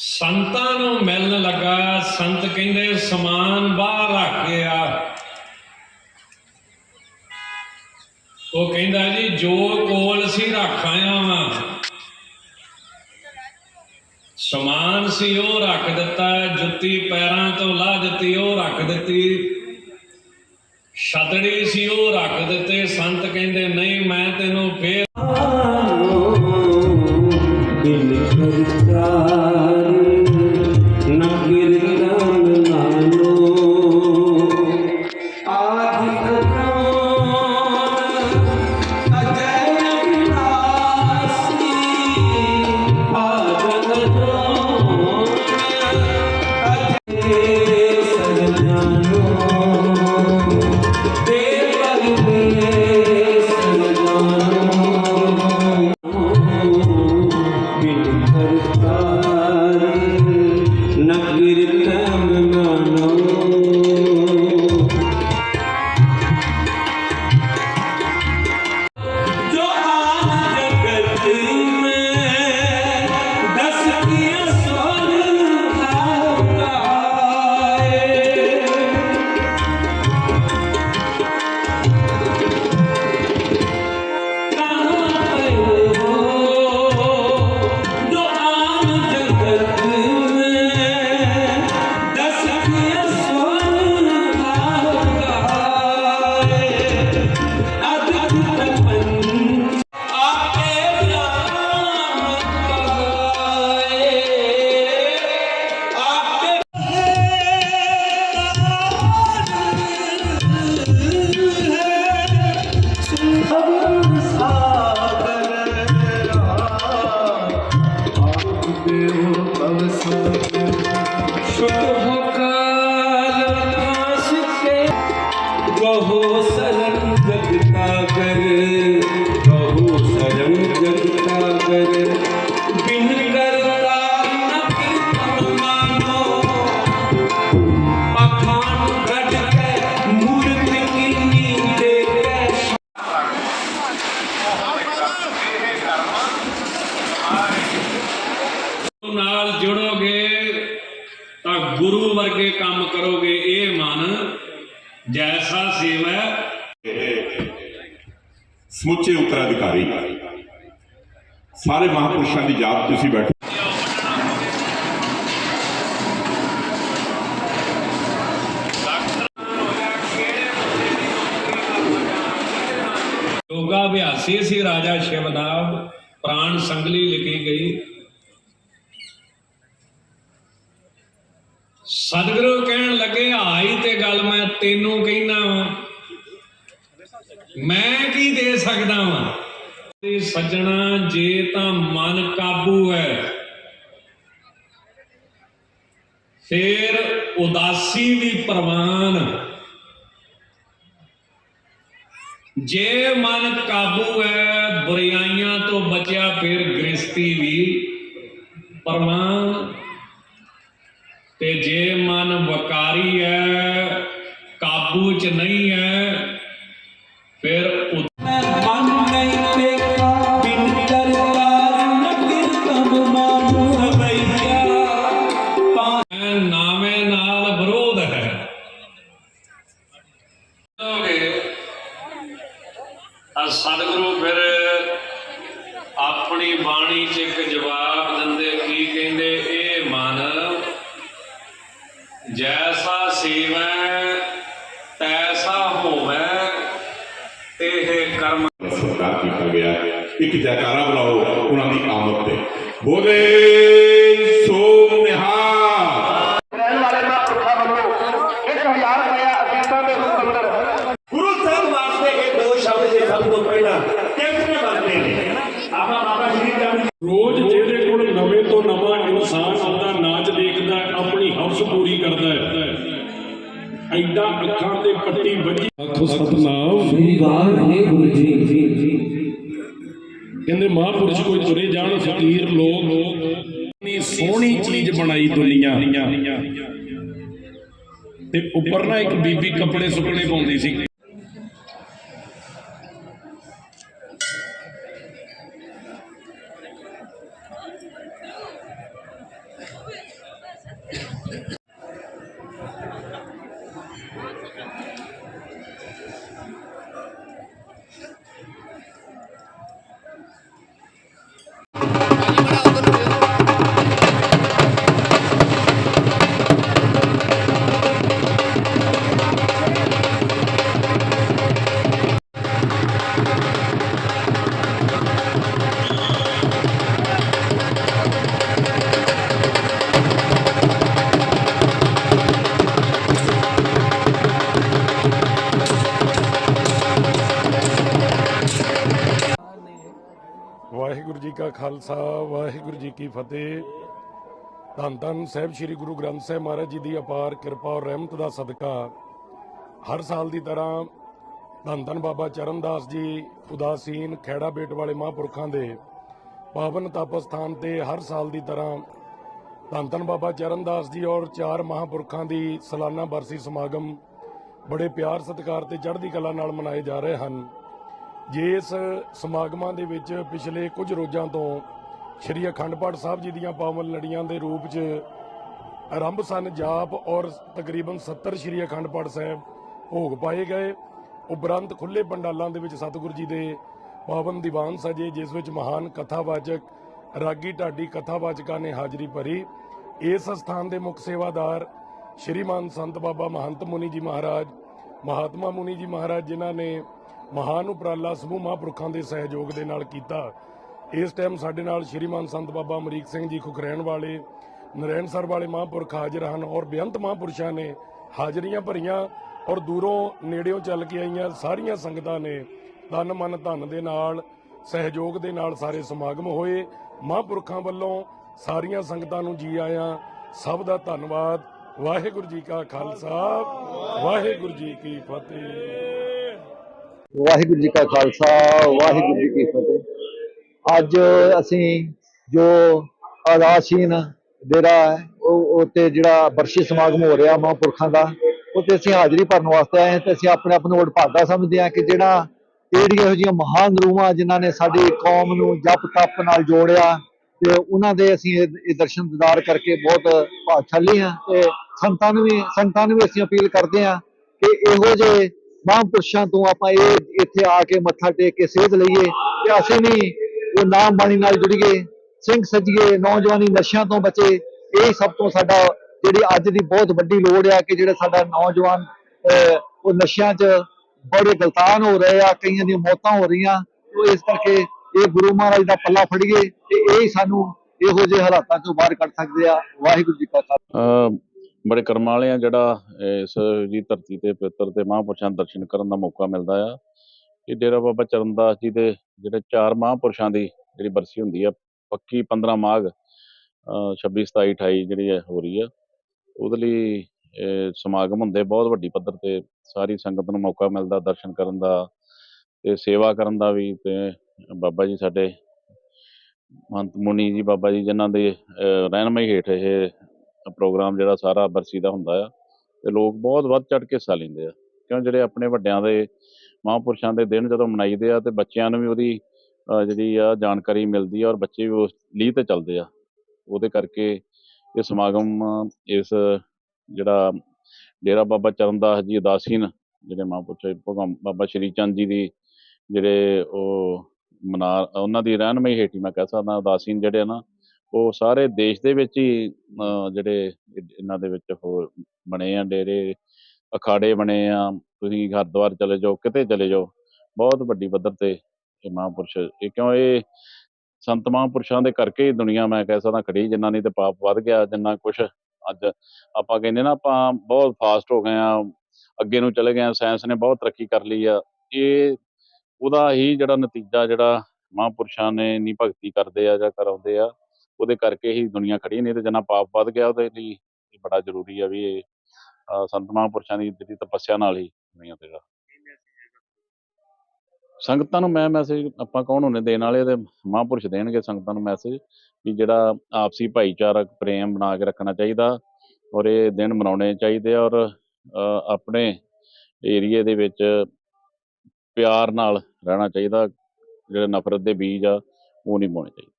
ਸੰਤਾਂ ਨੂੰ ਮਿਲਣ ਲੱਗਾ, ਸੰਤ ਕਹਿੰਦੇ, ਸਮਾਨ ਬਾਹਰ ਰੱਖ ਕੇ ਆ। ਉਹ ਕਹਿੰਦਾ ਜੀ, ਜੋ ਕੋਲ ਸੀ ਰੱਖ ਆਇਆ ਵਾਂ, ਸਮਾਨ ਸੀ ਉਹ ਰੱਖ ਦਿੱਤਾ, ਜੁੱਤੀ ਪੈਰਾਂ ਤੋਂ ਲਾਹ ਦਿੱਤੀ, ਉਹ ਰੱਖ ਦਿੱਤੀ। ਛਤੜੀ ਸੀ ਉਹ ਰੱਖ ਦਿੱਤੇ, ਸੰਤ ਕਹਿੰਦੇ, ਨਹੀਂ, ਮੈਂ ਤੈਨੂੰ ਫੇਰ ਨਾਲ ਜੁੜੋਗੇ ਤਾਂ ਗੁਰੂ ਵਰਗੇ ਕੰਮ ਕਰੋਗੇ ਇਹ ਮਨ ਜੈਸਾ ਸੇਵਾ। ਸਮੁੱਚੇ ਉੱਤਰਾਧਿਕਾਰੀ ਸਾਰੇ ਮਹਾਪੁਰਸ਼ਾਂ ਦੀ ਯਾਦ ਤੁਸੀਂ ਬੈਠੋ। ਯੋਗਾ ਅਭਿਆਸੀ ਸੀ ਰਾਜਾ ਸ਼ਿਵਨਾਵ ਪ੍ਰਾਣ ਸੰਗਲੀ ਲਿਖੀ ਗਈ। ਸਤਿਗੁਰੂ ਕਹਿਣ ਲੱਗੇ ਆਈ ਤੇ ਗੱਲ ਮੈਂ ਤੈਨੂੰ ਕਹਿਣਾ ਵਾਂ। ਮੈਂ ਕੀ ਦੇ ਸਕਦਾ ਵਾਂ? ਤੇ ਸੱਜਣਾ, ਜੇ ਤਾਂ ਮਨ ਕਾਬੂ ਹੈ। ਫੇਰ ਉਦਾਸੀ ਵੀ ਪ੍ਰਵਾਨ। ਜੇ ਮਨ ਕਾਬੂ ਹੈ ਬੁਰਾਈਆਂ ਤੋਂ ਬਚਿਆ ਫਿਰ ਗ੍ਰਸਤੀ ਵੀ ਪਰਮਾਨ ਤੇ ਜੇ ਮਨ ਵਕਾਰੀ ਹੈ ਕਾਬੂ ਚ ਨਹੀਂ ਜੈਸਾ ਸੇਵੈ ਤੈਸਾ ਹੋਵੇ, ਇਹ ਕਰਮ ਦਾ ਕੀਤਾ ਗਿਆ। ਇੱਕ ਜੈਕਾਰਾ ਬੁਲਾਓ ਉਹਨਾਂ ਦੀ ਆਮਦ ਤੇ। ਬੋਲੇ ਕਹਿੰਦੇ ਮਹਾਪੁਰਸ਼ ਕੋਈ ਤੁਰੇ ਜਾਣ, ਫਕੀਰ ਲੋਕ। ਇੰਨੀ ਸੋਹਣੀ ਚੀਜ਼ ਬਣਾਈ ਦੁਨੀਆ। ਤੇ ਉੱਪਰ ਨਾ ਇੱਕ ਬੀਬੀ ਕੱਪੜੇ ਸੁੱਕਣੇ ਪਾਉਂਦੀ ਸੀ। ਗੁਰੂ ਜੀ ਕਾ ਖਾਲਸਾ, ਵਾਹਿਗੁਰੂ ਜੀ ਕੀ ਫਤਿਹ। ਧੰਨ ਧੰਨ ਸਾਹਿਬ ਸ੍ਰੀ ਗੁਰੂ ਗ੍ਰੰਥ ਸਾਹਿਬ ਮਹਾਰਾਜ ਜੀ ਦੀ ਅਪਾਰ ਕਿਰਪਾ ਔਰ ਰਹਿਮਤ ਦਾ ਸਦਕਾ। ਹਰ ਸਾਲ ਦੀ ਤਰ੍ਹਾਂ ਧੰਨ ਧੰਨ ਬਾਬਾ ਚਰਨਦਾਸ ਜੀ, ਉਦਾਸੀਨ ਖੈੜਾ ਬੇਟ ਵਾਲੇ ਮਹਾਂਪੁਰਖਾਂ ਦੇ ਪਾਵਨ ਤਪ ਸਥਾਨ ਤੇ ਹਰ ਸਾਲ ਦੀ ਤਰ੍ਹਾਂ ਧੰਨ ਧੰਨ ਬਾਬਾ ਚਰਨਦਾਸ ਜੀ ਔਰ ਚਾਰ ਮਹਾਂਪੁਰਖਾਂ ਦੀ ਸਾਲਾਨਾ ਬਰਸੀ ਸਮਾਗਮ ਬੜੇ ਪਿਆਰ ਸਤਿਕਾਰ ਤੇ ਚੜ੍ਹਦੀ ਕਲਾ ਨਾਲ ਮਨਾਏ ਜਾ ਰਹੇ ਹਨ। ਜਿਸ ਸਮਾਗਮਾਂ ਦੇ ਵਿੱਚ ਪਿਛਲੇ ਕੁਝ ਰੋਜ਼ਾਂ ਤੋਂ ਸ਼੍ਰੀ ਅਖੰਡ ਪਾਠ ਸਾਹਿਬ ਜੀ ਦੀਆਂ ਪਾਵਨ ਲੜੀਆਂ ਦੇ ਰੂਪ 'ਚ ਆਰੰਭ ਸਨ, ਜਾਪ ਔਰ ਤਕਰੀਬਨ 70 ਸ਼੍ਰੀ ਅਖੰਡ ਪਾਠ ਸਾਹਿਬ ਭੋਗ ਪਾਏ ਗਏ, ਉਪਰੰਤ ਖੁੱਲੇ ਪੰਡਾਲਾਂ ਦੇ ਵਿੱਚ ਸਤਿਗੁਰੂ ਜੀ ਦੇ ਪਾਵਨ ਦੀਵਾਨ ਸਜੇ, ਜਿਸ ਵਿੱਚ ਮਹਾਨ ਕਥਾਵਾਚਕ ਰਾਗੀ ਢਾਡੀ ਕਥਾਵਾਚਕਾਂ ਨੇ ਹਾਜ਼ਰੀ ਭਰੀ। ਇਸ ਸਥਾਨ ਦੇ ਮੁੱਖ ਸੇਵਾਦਾਰ ਸ਼੍ਰੀਮਾਨ ਸੰਤ ਬਾਬਾ ਮਹੰਤ ਮੁਨੀ ਜੀ ਮਹਾਰਾਜ, ਮਹਾਤਮਾ ਮੁਨੀ ਜੀ ਮਹਾਰਾਜ, ਜਿਨ੍ਹਾਂ ਨੇ ਮਹਾਨ ਉਪਰਾਲਾ ਸਮੂਹ ਮਹਾਂਪੁਰਖਾਂ ਦੇ ਸਹਿਯੋਗ ਦੇ ਨਾਲ ਕੀਤਾ। ਇਸ ਟਾਈਮ ਸਾਡੇ ਨਾਲ ਸ਼੍ਰੀਮਾਨ ਸੰਤ ਬਾਬਾ ਅਮਰੀਕ ਸਿੰਘ ਜੀ ਖੁਖਰੈਣ ਵਾਲੇ, ਨਰੈਣ ਸਰ ਵਾਲੇ ਮਹਾਂਪੁਰਖ ਹਾਜ਼ਰ ਹਨ ਔਰ ਬੇਅੰਤ ਮਹਾਂਪੁਰਸ਼ਾਂ ਨੇ ਹਾਜ਼ਰੀਆਂ ਭਰੀਆਂ ਔਰ ਦੂਰੋਂ ਨੇੜਿਓਂ ਚੱਲ ਕੇ ਆਈਆਂ ਸਾਰੀਆਂ ਸੰਗਤਾਂ ਨੇ ਤਨ ਮਨ ਧਨ ਦੇ ਨਾਲ, ਸਹਿਯੋਗ ਦੇ ਨਾਲ ਸਾਰੇ ਸਮਾਗਮ ਹੋਏ। ਮਹਾਂਪੁਰਖਾਂ ਵੱਲੋਂ ਸਾਰੀਆਂ ਸੰਗਤਾਂ ਨੂੰ ਜੀ ਆਇਆਂ ਸਭ ਦਾ ਧੰਨਵਾਦ। ਵਾਹਿਗੁਰੂ ਜੀ ਕਾ ਖਾਲਸਾ, ਵਾਹਿਗੁਰੂ ਜੀ ਕੀ ਫਤਿਹ। ਵਾਹਿਗੁਰੂ ਜੀ ਕਾ ਖਾਲਸਾ, ਵਾਹਿਗੁਰੂ ਜੀ ਕੀ ਫਤਿਹ। ਅੱਜ ਅਸੀਂ ਜੋ ਆਦਾਸੀਨ ਡੇਰਾ ਉਹ ਉੱਤੇ ਜਿਹੜਾ ਬਰਸ਼ੀ ਸਮਾਗਮ ਹੋ ਰਿਹਾ ਮਹਾਂਪੁਰਖਾਂ ਦਾ, ਉੱਤੇ ਅਸੀਂ ਹਾਜ਼ਰੀ ਭਰਨ ਵਾਸਤੇ ਆਏ ਹਾਂ ਤੇ ਅਸੀਂ ਆਪਣੇ ਆਪ ਨੂੰ ਵਡਭਾਗਾ ਸਮਝਦੇ ਹਾਂ ਕਿ ਜਿਹੜਾ ਜਿਹੜੀਆਂ ਇਹੋ ਜਿਹੀਆਂ ਮਹਾਨ ਰੂਹਾਂ ਜਿਨ੍ਹਾਂ ਨੇ ਸਾਡੀ ਕੌਮ ਨੂੰ ਜਪ ਤਪ ਨਾਲ ਜੋੜਿਆ ਤੇ ਉਹਨਾਂ ਦੇ ਅਸੀਂ ਇਹ ਇਹ ਦਰਸ਼ਨ ਦਿਦਾਰ ਕਰਕੇ ਬਹੁਤ ਭਾਗਸ਼ਾਲੀ ਹਾਂ ਤੇ ਸੰਤਾਂ ਨੂੰ ਵੀ, ਸੰਤਾਂ ਨੂੰ ਵੀ ਅਸੀਂ ਅਪੀਲ ਕਰਦੇ ਹਾਂ ਕਿ ਇਹੋ ਜਿਹੇ ਮਹਾਂਪੁਰਸ਼ਾਂ ਤੋਂ ਆਪਾਂ ਇਹ ਇੱਥੇ ਆ ਕੇ ਮੱਥਾ ਟੇਕ ਕੇ ਸੇਧ ਲਈਏ ਕਿ ਅਸੀਂ ਵੀ ਉਹ ਨਾਮ ਬਾਣੀ ਨਾਲ ਜੁੜੀਏ ਸਿੰਘ ਸੱਜੀਏ ਨੌਜਵਾਨੀ ਨਸ਼ਿਆਂ ਤੋਂ ਬਚੇ ਇਹ ਸਭ ਤੋਂ ਸਾਡਾ ਜਿਹੜੀ ਅੱਜ ਦੀ ਬਹੁਤ ਵੱਡੀ ਲੋੜ ਆ ਕਿ ਜਿਹੜਾ ਸਾਡਾ ਨੌਜਵਾਨ ਅਹ, ਉਹ ਨਸ਼ਿਆਂ 'ਚ ਬੜੇ ਗਲਤਾਨ ਹੋ ਰਹੇ ਆ ਕਈਆਂ ਦੀਆਂ ਮੌਤਾਂ ਹੋ ਰਹੀਆਂ ਉਹ ਇਸ ਕਰਕੇ ਇਹ ਗੁਰੂ ਮਹਾਰਾਜ ਦਾ ਪੱਲਾ ਫੜੀਏ ਤੇ ਇਹ ਸਾਨੂੰ ਇਹੋ ਜਿਹੇ ਹਾਲਾਤਾਂ ਤੋਂ ਬਾਹਰ ਕੱਢ ਸਕਦੇ ਆ। ਵਾਹਿਗੁਰੂ ਜੀ ਕਾ ਖਾਲਸਾ। ਬੜੇ ਕਰਮਾਂ ਵਾਲੇ ਆ, ਜਿਹੜਾ ਇਸ ਜੀ ਧਰਤੀ ਤੇ ਪਵਿੱਤਰ ਤੇ ਮਹਾਂਪੁਰਸ਼ਾਂ ਦੇ ਦਰਸ਼ਨ ਕਰਨ ਦਾ ਮੌਕਾ ਮਿਲਦਾ ਆ। ਇਹ ਡੇਰਾ ਬਾਬਾ ਚਰਨਦਾਸ ਜੀ ਦੇ ਜਿਹੜੇ ਚਾਰ ਮਹਾਂਪੁਰਸ਼ਾਂ ਦੀ ਜਿਹੜੀ ਬਰਸੀ ਹੁੰਦੀ ਆ, ਪੱਕੀ 15 ਮਾਘ, ਅਹ 26 27 28 ਜਿਹੜੀ ਹੈ ਹੋ ਰਹੀ ਆ, ਉਹਦੇ ਲਈ ਸਮਾਗਮ ਹੁੰਦੇ ਬਹੁਤ ਵੱਡੀ ਪੱਧਰ ਤੇ ਸਾਰੀ ਸੰਗਤ ਨੂੰ ਮੌਕਾ ਮਿਲਦਾ ਦਰਸ਼ਨ ਕਰਨ ਦਾ ਤੇ ਸੇਵਾ ਕਰਨ ਦਾ ਵੀ ਤੇ ਬਾਬਾ ਜੀ ਸਾਡੇ ਮਹੰਤ ਮੁਨੀ ਜੀ, ਬਾਬਾ ਜੀ ਜਿਨ੍ਹਾਂ ਦੇ, ਅਹ ਰਹਿਨਮਾਈ ਹੇਠ ਇਹ ਪ੍ਰੋਗਰਾਮ ਜਿਹੜਾ ਸਾਰਾ ਬਰਸੀ ਦਾ ਹੁੰਦਾ ਆ, ਤੇ ਲੋਕ ਬਹੁਤ ਵੱਧ ਚੜ ਕੇ ਹਿੱਸਾ ਲੈਂਦੇ ਆ। ਕਿਉਂ ਜਿਹੜੇ ਆਪਣੇ ਵੱਡਿਆਂ ਦੇ, ਮਹਾਂਪੁਰਸ਼ਾਂ ਦੇ ਦਿਨ ਜਦੋਂ ਮਨਾਈਦੇ ਆ, ਤੇ ਬੱਚਿਆਂ ਨੂੰ ਵੀ ਉਹਦੀ ਜਿਹੜੀ ਆ ਜਾਣਕਾਰੀ ਮਿਲਦੀ ਆ ਔਰ ਬੱਚੇ ਵੀ ਉਸ ਲੀਹ ਤੇ ਚੱਲਦੇ ਆ। ਉਹਦੇ ਕਰਕੇ ਇਹ ਸਮਾਗਮ, ਇਸ ਜਿਹੜਾ ਡੇਰਾ ਬਾਬਾ ਚਰਨਦਾਸ ਜੀ ਉਦਾਸੀਨ, ਜਿਹੜੇ ਮਹਾਂਪੁਰਸ਼ ਭਗਵਾਨ ਬਾਬਾ ਸ਼੍ਰੀ ਚੰਦ ਜੀ ਦੀ ਜਿਹੜੇ ਉਹ ਮਨਾ, ਉਹਨਾਂ ਦੀ ਰਹਿਨਮਾਈ ਹੇਠ ਹੀ ਮੈਂ ਕਹਿ ਸਕਦਾ, ਉਦਾਸੀਨ ਜਿਹੜੇ ਆ ਨਾ ਉਹ ਸਾਰੇ ਦੇਸ਼ ਦੇ ਵਿੱਚ ਹੀ, ਅਹ, ਜਿਹੜੇ ਇਹਨਾਂ ਦੇ ਵਿੱਚ ਹੋਰ ਬਣੇ ਆ, ਡੇਰੇ, ਅਖਾੜੇ ਬਣੇ ਆ, ਤੁਸੀਂ ਹਰਦੁਆਰ ਚਲੇ ਜਾਓ, ਕਿਤੇ ਚਲੇ ਜਾਓ, ਬਹੁਤ ਵੱਡੀ ਪੱਧਰ ਤੇ ਇਹ ਮਹਾਂਪੁਰਸ਼, ਇਹ ਕਿਉਂ ਇਹ ਸੰਤ ਮਹਾਂਪੁਰਸ਼ਾਂ ਦੇ ਕਰਕੇ ਹੀ ਦੁਨੀਆ ਮੈਂ ਕਹਿ ਸਕਦਾ ਖੜੀ, ਜਿੰਨਾ ਨਹੀਂ ਤੇ ਪਾਪ ਵੱਧ ਗਿਆ, ਜਿੰਨਾ ਕੁਛ ਅੱਜ ਆਪਾਂ ਕਹਿੰਦੇ ਨਾ, ਆਪਾਂ ਬਹੁਤ ਫਾਸਟ ਹੋ ਗਏ ਆ, ਅੱਗੇ ਨੂੰ ਚਲੇ ਗਏ ਆ ਸਾਇੰਸ ਨੇ ਬਹੁਤ ਤਰੱਕੀ ਕਰ ਲਈ ਆ, ਇਹ ਉਹਦਾ ਹੀ ਜਿਹੜਾ ਨਤੀਜਾ ਜਿਹੜਾ ਮਹਾਂਪੁਰਸ਼ਾਂ ਨੇ ਨੀ ਭਗਤੀ ਕਰਦੇ ਆ ਜਾਂ ਕਰਾਉਂਦੇ ਆ ਉਹਦੇ ਕਰਕੇ ਹੀ ਦੁਨੀਆ ਖੜੀ ਨਹੀਂ ਤੇ ਜਿੰਨਾ ਪਾਪ ਵੱਧ ਗਿਆ ਉਹਦੇ ਲਈ, ਇਹ ਬੜਾ ਜ਼ਰੂਰੀ ਆ ਵੀ ਇਹ ਸੰਤ ਮਹਾਂਪੁਰਸ਼ਾਂ ਦੀ ਜਿਹੜੀ ਤਪੱਸਿਆ ਨਾਲ ਹੀ ਦੁਨੀਆ ਤੇ ਦਾ ਸੰਗਤਾਂ ਨੂੰ ਮੈਂ ਮੈਸੇਜ ਆਪਾਂ ਕੌਣ ਹੁੰਨੇ ਦੇਣ ਵਾਲੇ ਤੇ ਮਹਾਂਪੁਰਸ਼ ਦੇਣਗੇ ਸੰਗਤਾਂ ਨੂੰ ਮੈਸੇਜ ਵੀ ਜਿਹੜਾ ਆਪਸੀ ਭਾਈਚਾਰਕ ਪ੍ਰੇਮ ਬਣਾ ਕੇ ਰੱਖਣਾ ਚਾਹੀਦਾ ਔਰ ਇਹ ਦਿਨ ਮਨਾਉਣੇ ਚਾਹੀਦੇ ਆ ਔਰ ਆਪਣੇ ਏਰੀਏ ਦੇ ਵਿੱਚ ਪਿਆਰ ਨਾਲ ਰਹਿਣਾ ਚਾਹੀਦਾ, ਜਿਹੜੇ ਨਫ਼ਰਤ ਦੇ ਬੀਜ ਆ, ਉਹ ਨਹੀਂ ਪਾਉਣੇ ਚਾਹੀਦੇ।